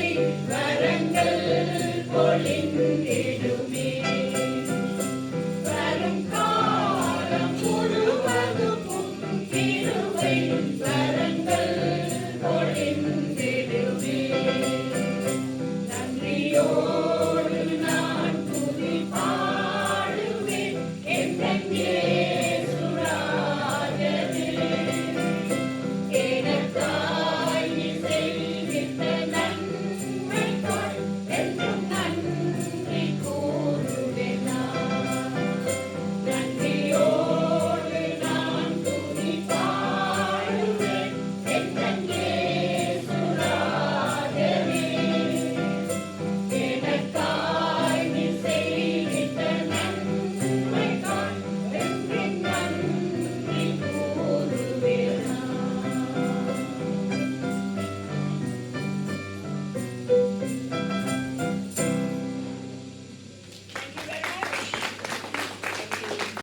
கொடிவரங்கள் கொளிந்திட